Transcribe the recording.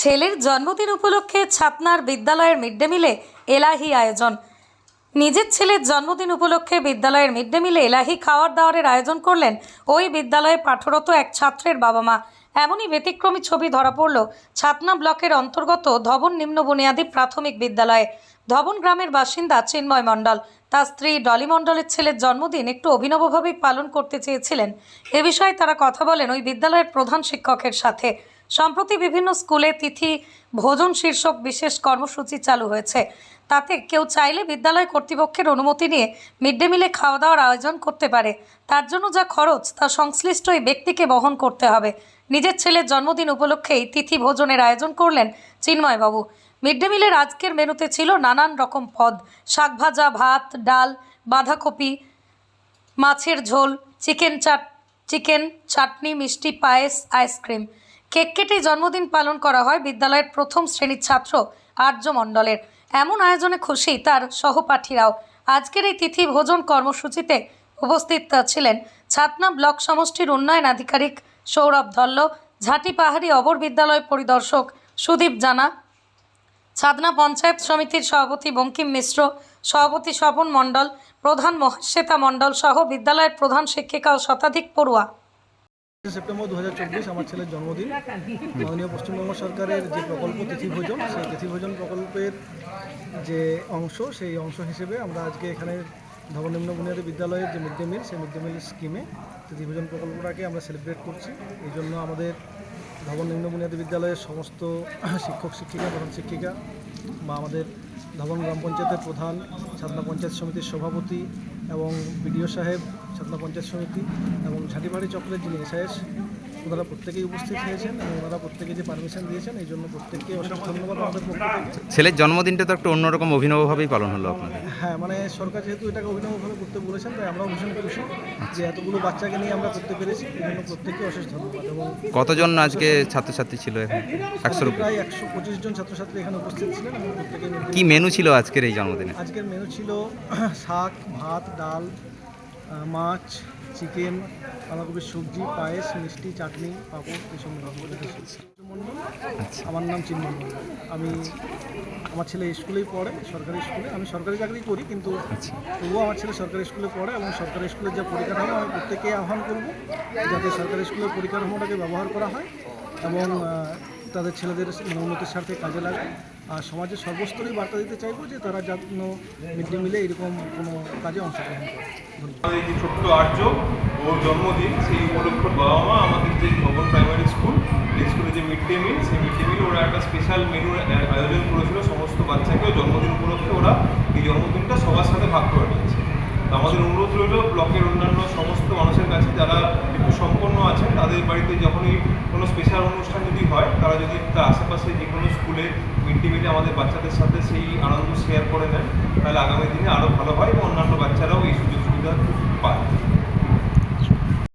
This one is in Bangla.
ছেলের জন্মদিন উপলক্ষে ছাতনার বিদ্যালয়ের মিড ডে মিলে এলাহি আয়োজন। নিজের ছেলের জন্মদিন উপলক্ষে বিদ্যালয়ের মিড ডে মিলে এলাহি খাওয়ার দাওয়ারের আয়োজন করলেন ওই বিদ্যালয়ে পাঠরত এক ছাত্রের বাবা মা। এমনই ব্যতিক্রমী ছবি ধরা পড়ল ছাতনা ব্লকের অন্তর্গত ধবন নিম্ন বুনিয়াদী প্রাথমিক বিদ্যালয়ে। ধবন গ্রামের বাসিন্দা চিন্ময় মণ্ডল। তার স্ত্রী ডলি মণ্ডলের ছেলের জন্মদিন একটু অভিনবভাবেই পালন করতে চেয়েছিলেন। এ বিষয়ে তারা কথা বলেন ওই বিদ্যালয়ের প্রধান শিক্ষকের সাথে। সম্প্রতি বিভিন্ন স্কুলে তিথি ভোজন শীর্ষক বিশেষ কর্মসূচি চালু হয়েছে। তাতে কেউ চাইলে বিদ্যালয় কর্তৃপক্ষের অনুমতি নিয়ে মিড ডে মিলে খাওয়া দাওয়ার আয়োজন করতে পারে। তার জন্য যা খরচ, তা সংশ্লিষ্ট এই ব্যক্তিকে বহন করতে হবে। নিজের ছেলের জন্মদিন উপলক্ষেই তিথি ভোজনের আয়োজন করলেন চিন্ময়বাবু। মিড ডে মিলের আজকের মেনুতে ছিল নানান রকম পদ। শাকভাজা, ভাত, ডাল, বাঁধাকপি, মাছের ঝোল, চিকেন চাট, চিকেন, চাটনি, মিষ্টি, পায়েস, আইসক্রিম। কেক কেটে জন্মদিন পালন করা হয় বিদ্যালয়ের প্রথম শ্রেণির ছাত্র আর্য মণ্ডলের। এমন আয়োজনে খুশি তার সহপাঠীরাও। আজকের এই তিথি ভোজন কর্মসূচিতে উপস্থিত ছিলেন ছাতনা ব্লক সমষ্টির উন্নয়ন আধিকারিক সৌরভ ধল্ল, ঝাঁটি পাহাড়ি অবর বিদ্যালয় পরিদর্শক সুদীপ জানা ছাদনা পঞ্চায়েত সমিতির সভাপতি বঙ্কিম মিশ্র, সভাপতি স্বপন মণ্ডল, প্রধান মহাশ্বেতা মণ্ডল সহ বিদ্যালয়ের প্রধান শিক্ষিকা ও শতাধিক পড়ুয়া। সেপ্টেম্বর দু হাজার চব্বিশ আমার ছেলের জন্মদিন। মাননীয় পশ্চিমবঙ্গ সরকারের যে প্রকল্প তিথিভোজন সেই তিথিভোজন প্রকল্পের যে অংশ, সেই অংশ হিসেবে আমরা আজকে এখানে ধবনিম্ন বুনিয়াদী বিদ্যালয়ের যে মিড ডে মিল, সেই মিড ডে মিল স্কিমে তিথিভোজন প্রকল্পটাকে আমরা সেলিব্রেট করছি। এই জন্য আমাদের ধবন নিম্ন বুনিয়াদী বিদ্যালয়ের সমস্ত শিক্ষক শিক্ষিকা, প্রধান শিক্ষিকা বা আমাদের ধবন গ্রাম পঞ্চায়েতের প্রধান ছাত্না পঞ্চায়েত সমিতির সভাপতি এবং বিডিও সাহেব সাতলা পঞ্চায়েত সমিতি এবং ঝাঁটিবাড়ি চক্রের যিনি এসআইএস ওনারা প্রত্যেকেই উপস্থিত হয়েছেন এবং ওনারা প্রত্যেকে যে পারমিশন দিয়েছেন এই জন্য প্রত্যেককে অশেষ ধন্যবাদ আমাদের পক্ষ থেকে। ছেলের জন্মদিনটা তো একটু অন্যরকম অভিনবভাবেই পালন হলো আপনাদের। হ্যাঁ মানে সরকার যেহেতু এটাকে অভিনবভাবে করতে বলেছেন তাই আমরাও ভীষণ খুশি যে এতগুলো বাচ্চাকে নিয়ে আমরা করতে পেরেছি। এই জন্য প্রত্যেককে অশেষ ধন্যবাদ। এবং কতজন আজকে ছাত্রছাত্রী ছিল এখানে? একশো প্রায় একশো পঁচিশ জন ছাত্রছাত্রী এখানে উপস্থিত ছিলেন এবং প্রত্যেকে কি মেনু ছিল আজকের এই জন্মদিনে? আজকের মেনু ছিল শাক ভাত ডাল মাছ চিকেন বাঁধাকপির সবজি পায়েস মিষ্টি চাটনি পাঁপড় এইসব মণ্ডল আমার নাম চিন্ময় মণ্ডল। আমি আমার ছেলে স্কুলেই পড়ে সরকারি স্কুলে। আমি সরকারি চাকরি করি কিন্তু তবুও আমার ছেলে সরকারি স্কুলে পড়ে এবং সরকারি স্কুলের যে পরিকাঠামো আমি প্রত্যেককে আহ্বান করব যাতে সরকারি স্কুলের পরিকাঠামোটাকে ব্যবহার করা হয় এবং তাদের ছেলেদের উন্নতির স্বার্থে কাজে লাগে আর সমাজের সর্বস্তরেই বার্তা দিতে চাইব যে তারা যেন মিড ডে মিলে এরকম কোনো কাজে অংশগ্রহণ করে। আমাদের যে ছোট্ট আর্য, ওর জন্মদিন, সেই উপলক্ষে বাবা মা, আমাদের যে ভবন প্রাইমারি স্কুল এই স্কুলে যে মিড ডে মিল সেই মিড ডে মিল ওরা একটা স্পেশাল মেনু আয়োজন করেছিল। সমস্ত বাচ্চাকে জন্মদিন উপলক্ষে ওরা এই জন্মদিনটা সবার সাথে ভাগ করে নিয়েছে। আমাদের অনুরোধ রইল, ব্লকের অন্যান্য সমস্ত মানুষের কাছে যারা তাদের বাড়িতে যখনই কোনো স্পেশাল অনুষ্ঠান যদি হয়, তারা যদি তার আশেপাশে যে কোনো স্কুলে মিড আমাদের বাচ্চাদের সাথে সেই আনন্দ শেয়ার করে নেন, তাহলে আগামী দিনে আরও ভালো হয় এবং অন্যান্য বাচ্চারাও এই সুযোগ সুবিধা